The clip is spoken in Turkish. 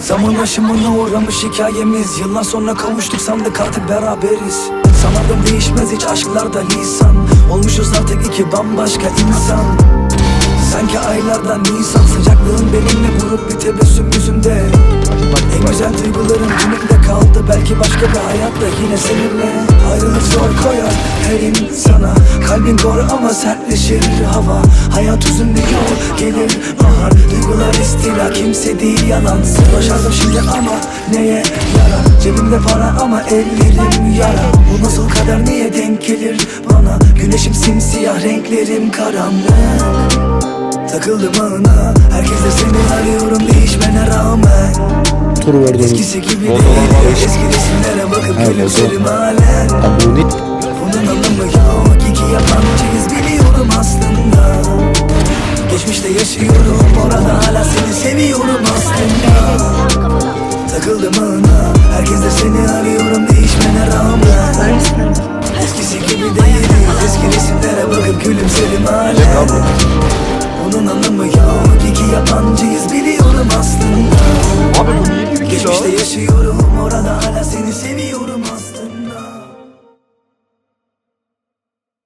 Zaman aşımına uğramış hikayemiz. Yıllar sonra kavuştuk sandık artık beraberiz. Sanırdım değişmez hiç aşklarda lisan. Olmuşuz artık iki bambaşka insan. Sanki aylardan nisan Sıcaklığın benimle vurup bir tebessüm yüzümde En güzel duygularım günümde kaldı. Belki başka bir hayatta yine seninle. Ayrılık zor koyar her insana Kalbin doğru ama sertleşir hava. Hayat üzümlü yol gelir bahar. Duygular istila kimse değil yalansın Başardım şimdi ama neye yarar Cebimde para ama ellerim yara. Bu nasıl kader niye denk gelir bana? Güneşim simsiyah renklerim karanlık. Takıldım ağına. Herkese seni arıyorum değişmene rağmen. Tur verdi oğlum. Eskisi gibi değil. Eski resimlere bakıp gülümserim halen. Abone yaşıyorum orada hala seni seviyorum aslında. Takıldım ağına Herkese seni arıyorum değişmene rağmen. Eskisi gibi değiliz Eski resimlere bakıp gülümserim hala. Bunun anlamı yok iki yabancıyız biliyorum aslında. Kilo? Geçmişte yaşıyorum orada hala